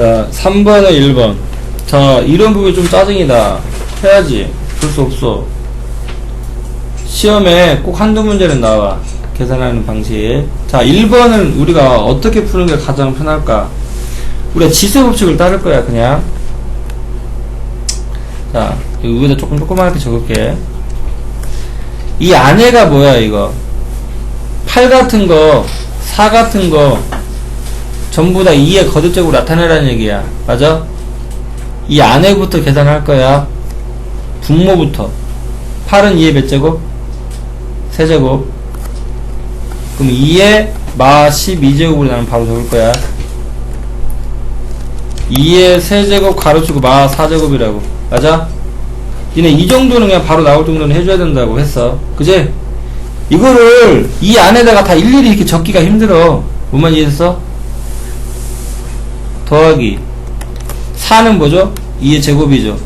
자, 3번에 1번. 자, 이런 부분이 좀 짜증이다. 해야지. 그럴 수 없어. 시험에 꼭 한두 문제는 나와. 계산하는 방식. 자, 1번은 우리가 어떻게 푸는 게 가장 편할까? 우리가 지수 법칙을 따를 거야, 그냥. 자, 여기 위에다 조금 조그맣게 적을게. 이 안에가 뭐야, 이거? 8 같은 거, 4 같은 거, 전부 다 2의 거듭적으로 나타내라는 얘기야. 맞아? 이 안에부터 계산할 거야. 분모부터. 8은 2의 몇 제곱? 세제곱. 그럼 2의 마 12제곱으로 나는 바로 적을 거야. 2의 세제곱 가로치고 마 4제곱이라고. 맞아? 니네 이 정도는 그냥 바로 나올 정도는 해줘야 된다고 했어. 그지? 이거를 이 안에다가 다 일일이 이렇게 적기가 힘들어. 뭐만 이해했어? 더하기 4는 뭐죠? 2의 제곱이죠.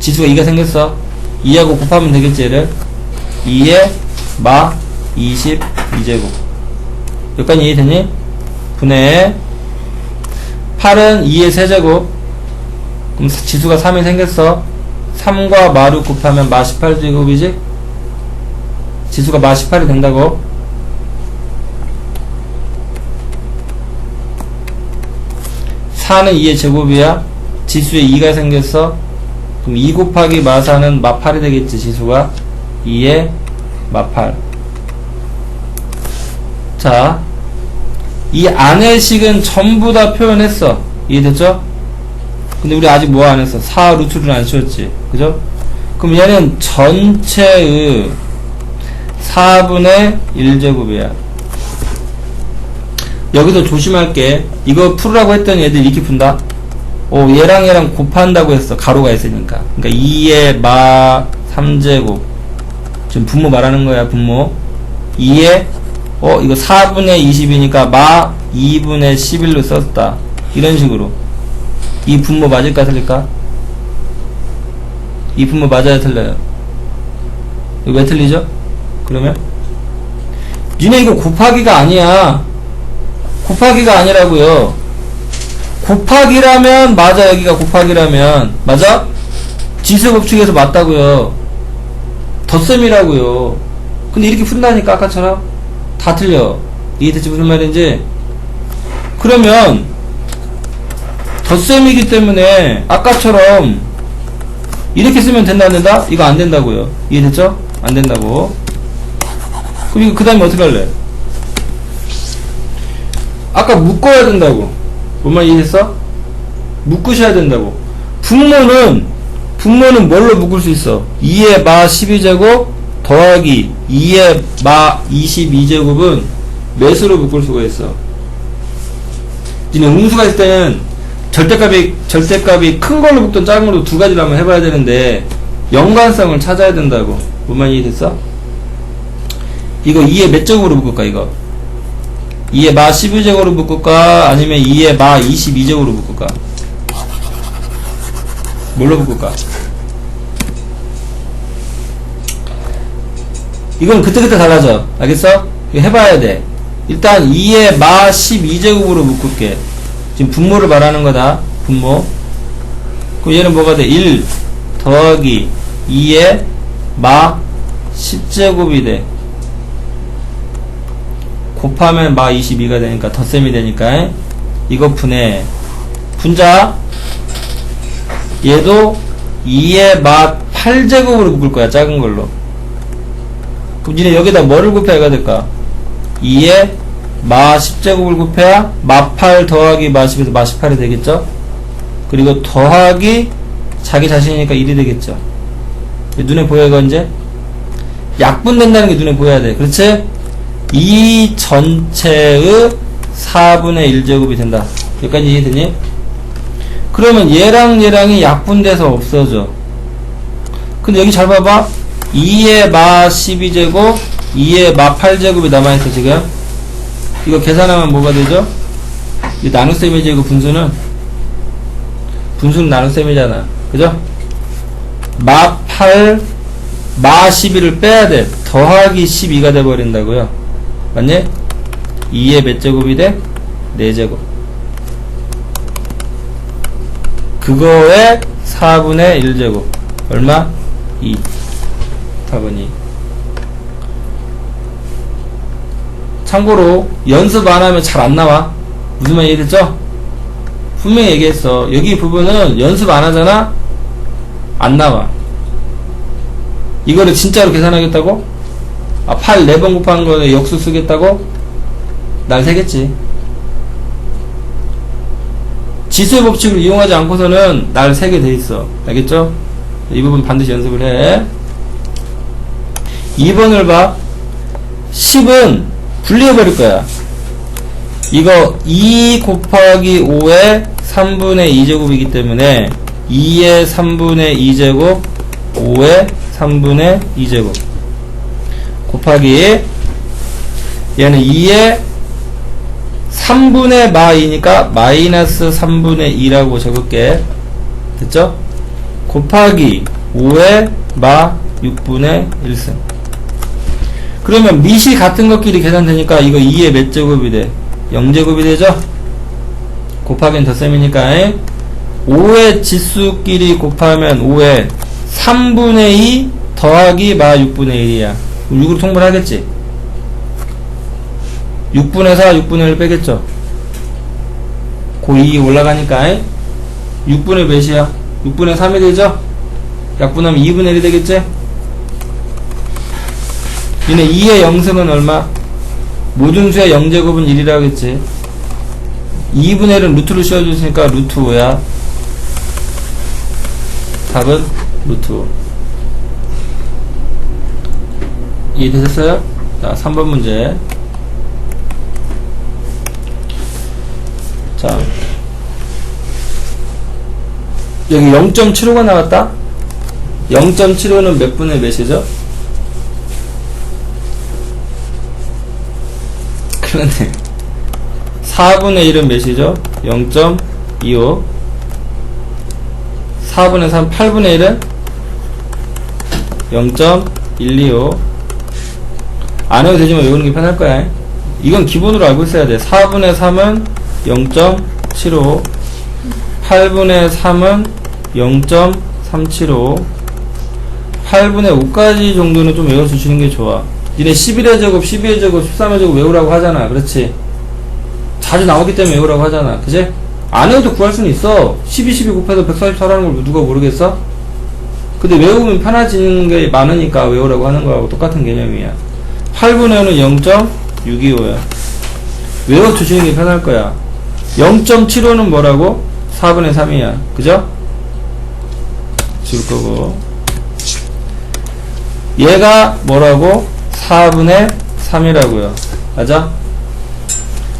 지수가 2가 생겼어. 2하고 곱하면 되겠지, 얘를. 2의 마 22제곱. 여기까지 이해되니? 분해 8은 2의 세제곱. 그럼 지수가 3이 생겼어. 3과 마루 곱하면 마 18제곱이지? 지수가 마 18이 된다고? 사는 2의 제곱이야. 지수에 2가 생겼어. 그럼 2 곱하기 마4는 마8이 되겠지, 지수가. 2의 마8. 자, 이 안의 식은 전부 다 표현했어. 이해됐죠? 근데 우리 아직 뭐 안 했어? 4 루트를 안 씌웠지. 그죠? 그럼 얘는 전체의 4분의 1제곱이야. 여기서 조심할게. 이거 풀으라고 했더니 애들 이렇게 푼다. 오, 얘랑 얘랑 곱한다고 했어. 가로가 있으니까. 그러니까 2의 마 3제곱. 지금 분모 말하는 거야, 분모. 2의, 어, 이거 4분의 20이니까 마 2분의 11로 썼다. 이런 식으로. 이 분모 맞을까, 틀릴까? 이 분모 맞아야 틀려요. 이거 왜 틀리죠? 그러면? 니네 이거 곱하기가 아니야. 곱하기가 아니라고요. 곱하기라면 맞아 여기가 곱하기라면 맞아? 지수 법칙에서 맞다고요. 덧셈이라고요. 근데 이렇게 푼다니까 아까처럼 다 틀려. 이해됐지 무슨 말인지? 그러면 덧셈이기 때문에 아까처럼 이렇게 쓰면 된다 안 된다? 이거 안 된다고요. 이해됐죠? 안 된다고. 그럼 이거 그 다음에 어떻게 할래? 아까 묶어야 된다고. 뭔말 이해했어? 묶으셔야 된다고. 분모는, 분모는 뭘로 묶을 수 있어? 2의 마 12제곱 더하기 2의 마 22제곱은 몇으로 묶을 수가 있어? 니네 음수가 있을 때는 절대값이, 절대값이 큰 걸로 묶든 작은 걸로 두 가지를 한번 해봐야 되는데, 연관성을 찾아야 된다고. 뭔 말 이해됐어? 이거 2의 몇 제곱으로 묶을까, 이거? 2의 마 12제곱으로 묶을까? 아니면 2의 마 22제곱으로 묶을까? 뭘로 묶을까? 이건 그때그때 달라져. 알겠어? 해봐야 돼. 일단 2의 마 12제곱으로 묶을게. 지금 분모를 말하는 거다. 분모. 그럼 얘는 뭐가 돼? 1 더하기 2의 마 10제곱이 돼. 곱하면 마 22가 되니까 덧셈이 되니까 이거 분해. 분자. 얘도 2의 마 8제곱으로 묶을 거야 작은 걸로. 그럼 니네 여기다 뭐를 곱해야 될까? 2의 마 10제곱을 곱해야 마 8 더하기 마 10에서 마 18이 되겠죠? 그리고 더하기 자기 자신이니까 1이 되겠죠? 눈에 보여 이거 이제? 약분된다는 게 눈에 보여야 돼. 그렇지 이 전체의 4분의 1제곱이 된다. 여기까지 이해되니? 그러면 얘랑 얘랑이 약분돼서 없어져. 근데 여기 잘 봐봐. 2의 마 12제곱, 2의 마 8제곱이 남아있어, 지금. 이거 계산하면 뭐가 되죠? 이 나눗셈이지, 이거 분수는. 분수는 나눗셈이잖아. 그죠? 마 8, 마 12를 빼야 돼. 더하기 12가 돼버린다고요. 맞니? 2의 몇 제곱이 돼? 4제곱. 그거의 4분의 1제곱. 얼마? 2. 답은 2. 참고로 연습 안 하면 잘 안 나와. 무슨 말 이해됐죠? 분명히 얘기했어. 여기 부분은 연습 안 하잖아? 안 나와. 이거를 진짜로 계산하겠다고? 아, 8 4번 곱한 거에 역수 쓰겠다고? 날 새겠지. 지수의 법칙을 이용하지 않고서는 날 세게 돼 있어. 알겠죠? 이 부분 반드시 연습을 해. 2번을 봐. 10은 분리해버릴 거야. 이거 2 곱하기 5의 3분의 2제곱이기 때문에 2의 3분의 2제곱 5의 3분의 2제곱 곱하기 얘는 2의 3분의 마이니까 마이너스 3분의 2라고 적을게 됐죠? 곱하기 5의 마 6분의 1승 그러면 밑이 같은 것끼리 계산되니까 이거 2의 몇 제곱이 돼? 0제곱이 되죠? 곱하기는 덧셈이니까 5의 지수끼리 곱하면 5의 3분의 2 더하기 마 6분의 1이야 6으로 통분하겠지. 6분의 4 6분의 1 빼겠죠. 고2 올라가니까 6분의 몇이야? 6분의 3이 되죠? 약분하면 2분의 1이 되겠지? 얘네 2의 0승은 얼마? 모든 수의 0제곱은 1이라고 했지. 2분의 1은 루트로 씌워줬으니까 루트 5야. 답은 루트 5 이해되셨어요? 자 3번 문제 자 여기 0.75가 나왔다 0.75는 몇 분의 몇이죠? 그러네 4분의 1은 몇이죠? 0.25 4분의 3, 8분의 1은 0.125 안 해도 되지만 외우는 게 편할 거야. 이건 기본으로 알고 있어야 돼. 4분의 3은 0.75 8분의 3은 0.375 8분의 5까지 정도는 좀 외워주시는 게 좋아. 니네 11의 제곱, 12의 제곱, 13의 제곱 외우라고 하잖아. 그렇지? 자주 나오기 때문에 외우라고 하잖아. 그지? 안 외워도 구할 수는 있어. 12, 12 곱해서 144라는 걸 누가 모르겠어? 근데 외우면 편해지는 게 많으니까 외우라고 하는 거하고 똑같은 개념이야 8분의 1은 0.625야 외워주시는 게 편할 거야 0.75는 뭐라고? 4분의 3이야 그죠? 지울 거고 얘가 뭐라고? 4분의 3이라고요 맞아?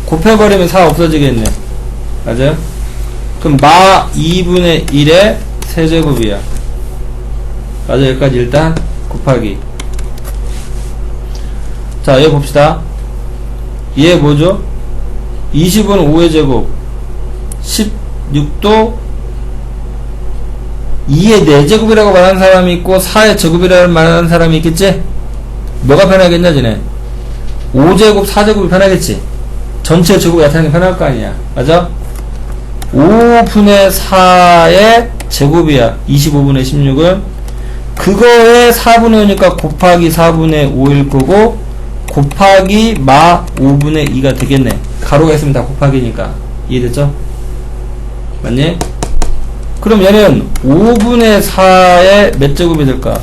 곱해버리면 4 없어지겠네 맞아요? 그럼 마 2분의 1의 세제곱이야 맞아 여기까지 일단 곱하기 자 얘 봅시다 얘 뭐죠? 20은 5의 제곱 16도 2의 4제곱이라고 말하는 사람이 있고 4의 제곱이라고 말하는 사람이 있겠지? 뭐가 편하겠냐 쟤네 5제곱 4제곱이 편하겠지 전체 제곱이 나타나는 게 편할 거 아니야 맞아? 5분의 4의 제곱이야 25분의 16은 그거의 4분의 5니까 곱하기 4분의 5일 거고 곱하기 마 5분의 2가 되겠네 가로가 있으면 다 곱하기니까 이해됐죠? 맞니? 그럼 얘는 5분의 4의 몇 제곱이 될까?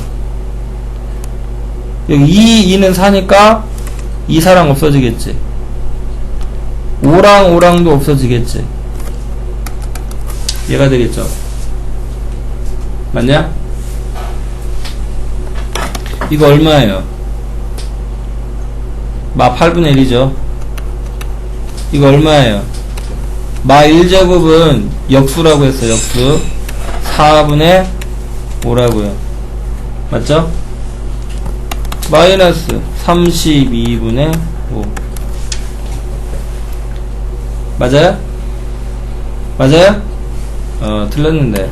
여기 2, 2는 4니까 2, 4랑 없어지겠지. 5랑 5랑도 없어지겠지. 얘가 되겠죠. 맞냐? 이거 얼마예요? 마 8분의 1이죠. 이거 얼마예요? 마 1제곱은 역수라고 했어요. 역수. 4분의 5라고요. 맞죠? 마이너스 32분의 5 맞아요? 맞아요? 어 틀렸는데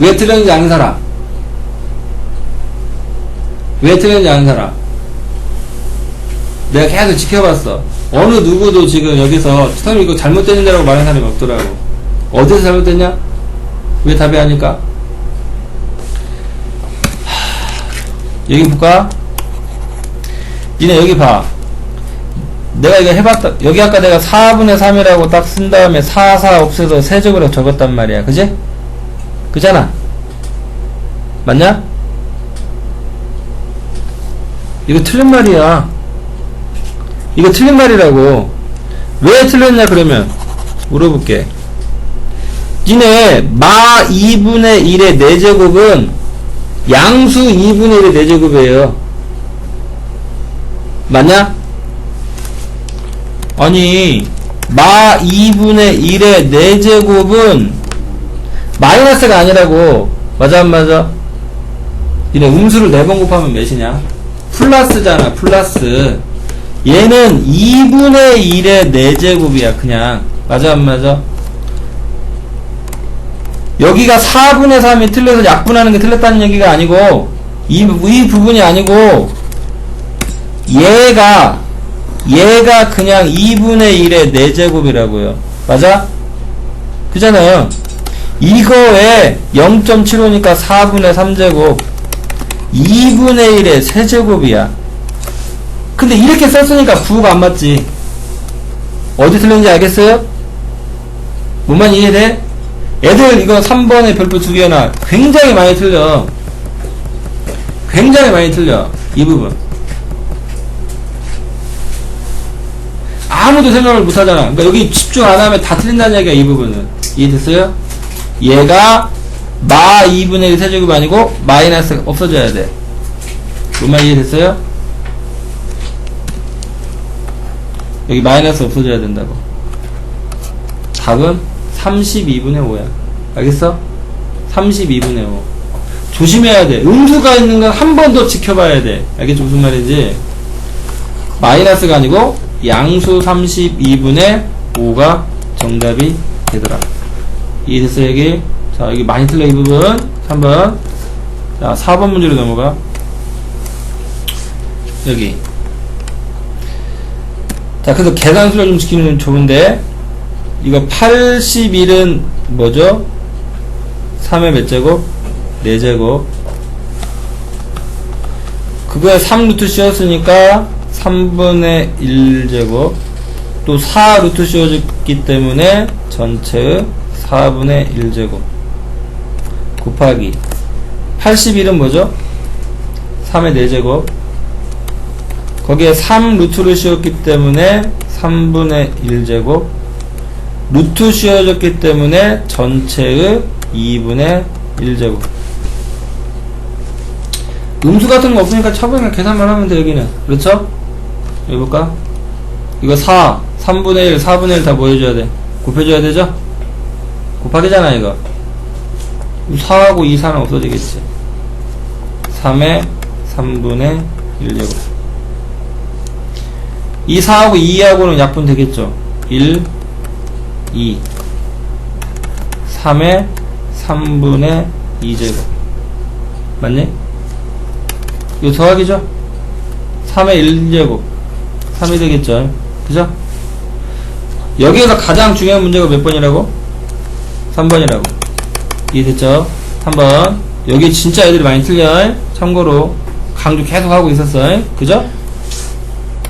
왜 틀렸는지 아는 사람 왜 틀렸는지 아는 사람 내가 계속 지켜봤어 어느 누구도 지금 여기서 선생님 이거 잘못됐는데라고 말하는 사람이 없더라고. 어디서 잘못됐냐? 왜 답이 아닐까? 하, 여기 볼까? 니네 여기 봐. 내가 이거 해봤다. 여기 아까 내가 4분의 3이라고 딱 쓴 다음에 4, 4 없애서 세제곱으로 적었단 말이야. 그지? 그잖아? 맞냐? 이거 틀린 말이야. 이거 틀린 말이라고. 왜 틀렸냐, 그러면. 물어볼게. 니네, 마 2분의 1의 4제곱은 양수 2분의 1의 4제곱이에요. 맞냐? 아니, 마 2분의 1의 4제곱은 마이너스가 아니라고. 맞아, 안 맞아? 니네 음수를 4번 곱하면 몇이냐? 플러스잖아, 플러스. 얘는 2분의 1의 4제곱이야, 그냥. 맞아, 안 맞아? 여기가 4분의 3이 틀려서 약분하는 게 틀렸다는 얘기가 아니고, 이, 이 부분이 아니고, 얘가, 얘가 그냥 2분의 1의 4제곱이라고요. 맞아? 그잖아요. 이거에 0.75니까 4분의 3제곱, 2분의 1의 세제곱이야. 근데 이렇게 썼으니까 부호가 안 맞지. 어디 틀렸는지 알겠어요? 뭐만 이해돼? 애들 이거 3번에 별표 두 개나 굉장히 많이 틀려. 굉장히 많이 틀려. 이 부분. 아무도 생각을 못 하잖아. 그러니까 여기 집중 안 하면 다 틀린다는 얘기야, 이 부분은. 이해됐어요? 얘가 마 2분의 1 세제곱이 아니고 마이너스 없어져야 돼. 뭔말 이해됐어요? 여기 마이너스 없어져야 된다고. 답은 32분의 5야. 알겠어? 32분의 5. 조심해야 돼. 음수가 있는 건 한 번 더 지켜봐야 돼. 알겠지? 무슨 말인지? 마이너스가 아니고 양수 32분의 5가 정답이 되더라. 이해됐어요, 여기? 자, 여기 많이 틀려, 이 부분. 3번. 자, 4번 문제로 넘어가. 여기. 자, 그래서 계산수를 좀 지키면 좋은데, 이거 81은 뭐죠? 3의 몇 제곱? 4제곱. 그거에 3루트 씌웠으니까 3분의 1제곱. 또 4루트 씌워졌기 때문에 전체의 4분의 1제곱. 곱하기 81은 뭐죠? 3의 4제곱 거기에 3 루트를 씌웠기 때문에 3분의 1제곱 루트 씌워졌기 때문에 전체의 2분의 1제곱 음수 같은 거 없으니까 차분하게 계산만 하면 돼 여기는 그렇죠? 여기 볼까? 이거 4 3분의 1 4분의 1다뭐 해줘야 돼? 곱해줘야 되죠? 곱하기잖아 이거 4하고 2, 4는 없어지겠지. 3의 3분의 1제곱. 이 4하고 2하고는 약분 되겠죠? 1, 2 3의 3분의 2제곱. 맞니? 이거 더하기죠? 3의 1제곱. 3이 되겠죠? 그죠? 여기에서 가장 중요한 문제가 몇 번이라고? 3번이라고 이해됐죠? 3번 여기 진짜 애들이 많이 틀려 참고로 강조 계속 하고 있었어 그죠?